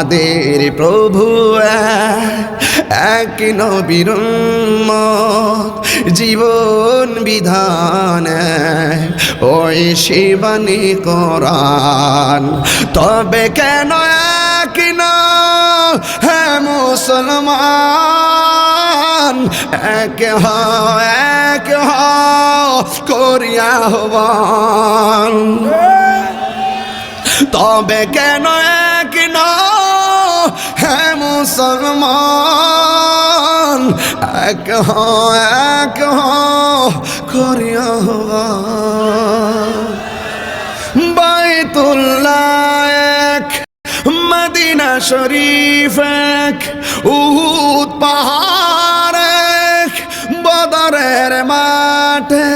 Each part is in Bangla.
আমাদের প্রভু এক নবীর জীবন বিধান ওই শিবানী কোরআন। তবে কেন এক না হ্যাঁ মুসলমান? এক হ এক হ করিয়া হবান তবে কেন এক হ্যাঁ মুসলমান, এক এক হ বাইতুল্লাহ এক, মদিনা শরীফ এক, উহুদ পাহাড় এক, বদরের মাঠে।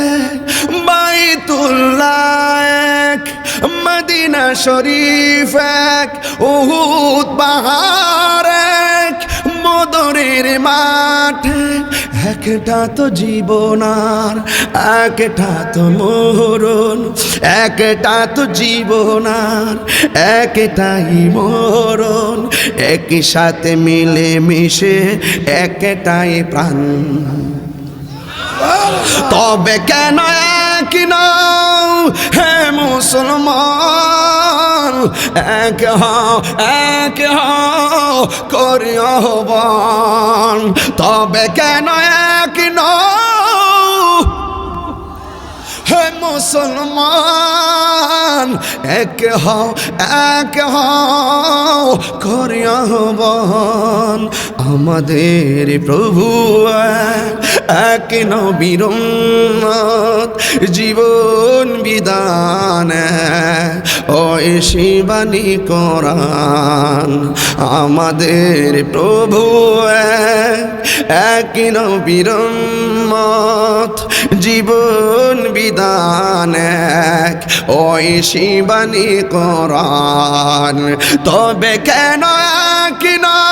বাইতুল্লাহ মদিনা শরীফ এক, উহুদ পাহাড় এক বদরের মাঠ। একটা তো জীবনার একটা তো মরণ। একটা তো জীবনার একটাই মরণ। একই সাথে মিলে মিশে একটাই প্রাণ। তবে কেন এক নাও? মুসলমান। এক হও এক হও করি আহ্বান তবে কেন এক নাও হে মুসলমান এক হও এক হও করি আহ্বান। আমাদের প্রভু এক নবীর জীবন বিধান ওই শিবানী কোরআন। আমাদের প্রভু এক নবীর উম্মত, জীবন বিধান এক। ওই শিবানী কোরআন। তবে কেন না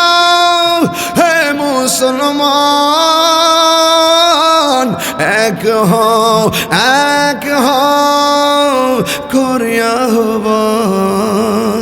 হে মুসলমান? এক হও এক হও, করিয়া হবা।